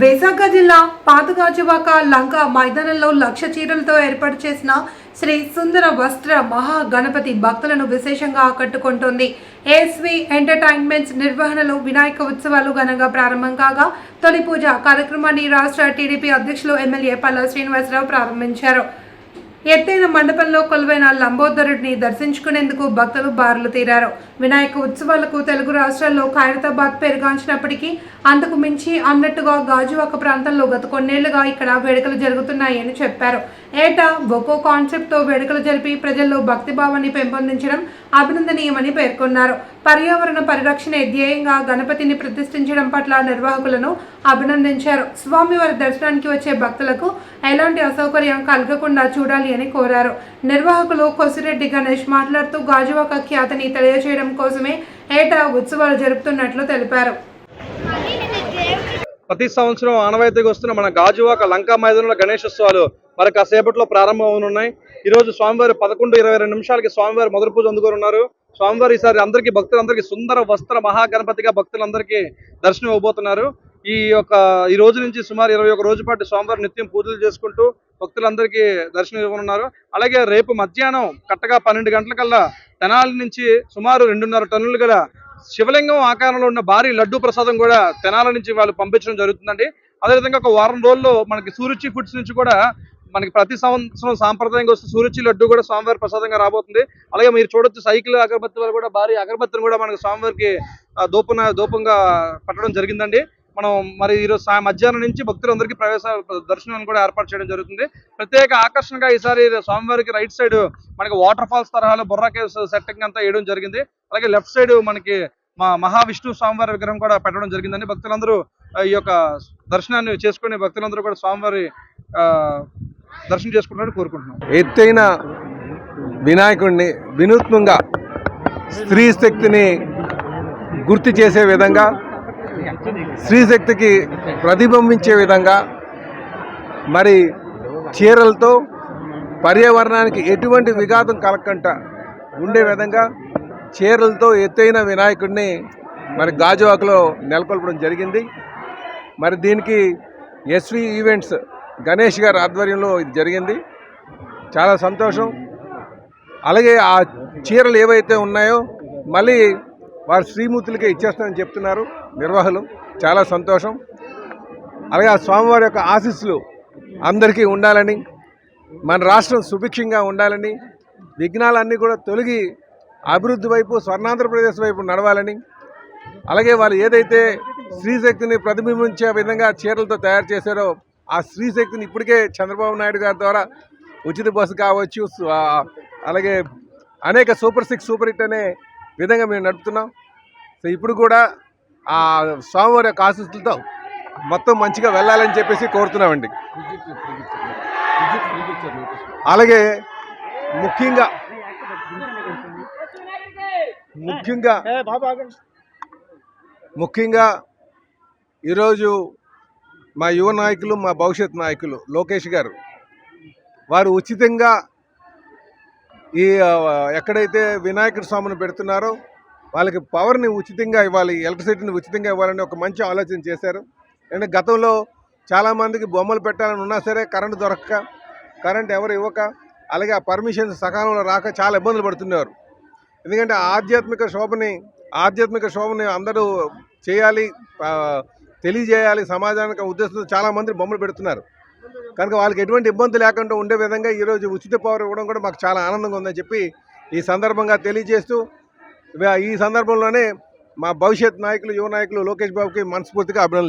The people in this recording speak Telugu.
విశాఖ జిల్లా పాతగాజువాక లంక మైదానంలో లక్ష చీరలతో ఏర్పాటు చేసిన శ్రీ సుందర వస్త్ర మహా గణపతి భక్తులను విశేషంగా ఆకట్టుకుంటోంది. ఏఎస్వి ఎంటర్టైన్మెంట్స్ నిర్వహణలో వినాయక ఉత్సవాలు ఘనంగా ప్రారంభం కాగా తొలి పూజ కార్యక్రమాన్ని రాష్ట్ర టీడీపీ అధ్యక్షులు ఎమ్మెల్యే పల్లా శ్రీనివాసరావు ప్రారంభించారు. ఎత్తైన మండపంలో కొలువైన లంబోదరుడిని దర్శించుకునేందుకు భక్తులు బారులు తీరారు. వినాయక ఉత్సవాలకు తెలుగు రాష్ట్రాల్లో ఖైరతాబాద్ పెరుగాంచినప్పటికీ అందుకు మించి అన్నట్టుగా గాజువాక ప్రాంతంలో గత కొన్నేళ్ళుగా ఇక్కడ వేడుకలు జరుగుతున్నాయని చెప్పారు. ఏటా ఒక్కో కాన్సెప్ట్తో వేడుకలు జరిపి ప్రజల్లో భక్తిభావాన్ని పెంపొందించడం అభినందనీయమని పేర్కొన్నారు. పర్యావరణ పరిరక్షణ ధ్యేయంగా గణపతిని ప్రతిష్ఠించడం పట్ల నిర్వాహకులను అభినందించారు. స్వామివారి దర్శనానికి వచ్చే భక్తులకు ఎలాంటి అసౌకర్యం కలగకుండా చూడాలి అని కోరారు. నిర్వాహకులు కొసిరెడ్డి గణేష్ మాట్లాడుతూ గాజువాక ఖ్యాతిని తెలియజేయడం కోసమే ఏటా ఉత్సవాలు జరుపుతున్నట్లు తెలిపారు. ప్రతి సంవత్సరం ఆనవాయితీగా వస్తున్న మన గాజువాక లంకా మైదానంలో గణేశోత్సవాలు మరి కాసేపట్లో ప్రారంభం అవునున్నాయి ఈ రోజు స్వామివారి పదకొండు ఇరవై రెండు నిమిషాలకి స్వామివారి మొదటి పూజ అందుకోనున్నారు. ఉన్నారు స్వామివారి ఈసారి అందరికీ భక్తులందరికీ సుందర వస్త్ర మహాగణపతిగా భక్తులందరికీ దర్శనం ఇవ్వబోతున్నారు. ఈ యొక్క ఈ రోజు నుంచి సుమారు ఇరవై ఒక రోజు పాటు స్వామివారి నిత్యం పూజలు చేసుకుంటూ భక్తులందరికీ దర్శనం ఇవ్వనున్నారు. అలాగే రేపు మధ్యాహ్నం కట్టగా పన్నెండు గంటలకల్లా తెనాలి నుంచి సుమారు రెండున్నర టన్నులు గల శివలింగం ఆకారంలో ఉన్న భారీ లడ్డు ప్రసాదం కూడా తెనాల నుంచి వాళ్ళు పంపించడం జరుగుతుందండి. అదేవిధంగా ఒక వారం రోజుల్లో మనకి సూరుచి ఫుడ్స్ నుంచి కూడా మనకి ప్రతి సంవత్సరం సాంప్రదాయంగా వస్తే సూరుచి లడ్డు కూడా స్వామివారి ప్రసాదంగా రాబోతుంది. అలాగే మీరు చూడొచ్చు సైకిల్ అగరబత్తి వల్ల కూడా భారీ అగరబత్తిని కూడా మనకి స్వామివారికి దూపన దూపంగా పట్టడం జరిగిందండి. మనం మరి ఈరోజు మధ్యాహ్నం నుంచి భక్తులందరికీ ప్రవేశ దర్శనం కూడా ఏర్పాటు చేయడం జరుగుతుంది. ప్రత్యేక ఆకర్షణగా ఈసారి స్వామివారికి రైట్ సైడ్ మనకి వాటర్ ఫాల్స్ తరహాలో బొర్రా కేవ్స్ సెట్టింగ్ అంతా వేయడం జరిగింది. అలాగే లెఫ్ట్ సైడ్ మనకి మా మహావిష్ణు స్వామివారి విగ్రహం కూడా పెట్టడం జరిగిందని భక్తులందరూ ఈ యొక్క దర్శనాన్ని చేసుకుని భక్తులందరూ కూడా స్వామివారి దర్శనం చేసుకుంటారని కోరుకుంటున్నాం. ఎత్తైన వినాయకుడిని వినూత్నంగా స్త్రీ శక్తిని గుర్తు చేసే విధంగా స్త్రీ శక్తికి ప్రతిబింబించే విధంగా మరి చీరలతో పర్యావరణానికి ఎటువంటి విఘాతం కలగకుండా ఉండే విధంగా చీరలతో ఎత్తైన వినాయకుడిని మరి గాజువాకలో నెలకొల్పడం జరిగింది. మరి దీనికి ఎస్వి ఈవెంట్స్ గణేష్ గారి ఆధ్వర్యంలో ఇది జరిగింది. చాలా సంతోషం. అలాగే ఆ చీరలు ఏవైతే ఉన్నాయో మళ్ళీ వారు శ్రీమూర్తులకే ఇచ్చేస్తామని చెప్తున్నారు. నిర్వాహకులు. చాలా సంతోషం. అలాగే ఆ స్వామివారి యొక్క ఆశీస్సులు అందరికీ ఉండాలని మన రాష్ట్రం సుభిక్షంగా ఉండాలని విఘ్నాలన్నీ కూడా తొలగి అభివృద్ధి వైపు స్వర్ణాంధ్రప్రదేశ్ వైపు నడవాలని అలాగే వాళ్ళు ఏదైతే స్త్రీశక్తిని ప్రతిబింబించే విధంగా చీరలతో తయారు చేశారో ఆ స్త్రీశక్తిని ఇప్పటికే చంద్రబాబు నాయుడు గారి ద్వారా ఉచిత బస్సు కావచ్చు అలాగే అనేక సూపర్ సిక్స్ సూపర్ హిట్ అనే విధంగా మేము నడుపుతున్నాం. సో ఇప్పుడు కూడా ఆ స్వామివారి యొక్క ఆశీస్సులతో మొత్తం మంచిగా వెళ్ళాలని చెప్పేసి కోరుతున్నామండి. అలాగే ముఖ్యంగా ముఖ్యంగా ముఖ్యంగా ఈరోజు మా యువ నాయకులు మా భవిష్యత్ నాయకులు లోకేష్ గారు వారు ఉచితంగా ఈ ఎక్కడైతే వినాయకుడి స్వామిని పెడుతున్నారో వాళ్ళకి పవర్ని ఉచితంగా ఇవ్వాలి ఎలక్ట్రిసిటీని ఉచితంగా ఇవ్వాలని ఒక మంచి ఆలోచన చేశారు. అంటే గతంలో చాలామందికి బొమ్మలు పెట్టాలని ఉన్నా సరే కరెంటు దొరకక కరెంట్ ఎవరు ఇవ్వక అలాగే ఆ పర్మిషన్ సకాలంలో రాక చాలా ఇబ్బందులు పడుతున్నారు. ఎందుకంటే ఆధ్యాత్మిక శోభని ఆధ్యాత్మిక శోభని అందరూ చేయాలి తెలియజేయాలి సమాజానికి ఉద్దేశంతో చాలామంది బొమ్మలు పెడుతున్నారు. కనుక వాళ్ళకి ఎటువంటి ఇబ్బంది లేకుండా ఉండే విధంగా ఈరోజు ఉచిత పవర్ ఇవ్వడం కూడా మాకు చాలా ఆనందంగా ఉందని చెప్పి ఈ సందర్భంగా తెలియజేస్తూ ఈ సందర్భంలోనే మా భవిష్యత్ నాయకులు యువ నాయకులు లోకేష్ బాబుకి మనస్ఫూర్తిగా అభినందనలు.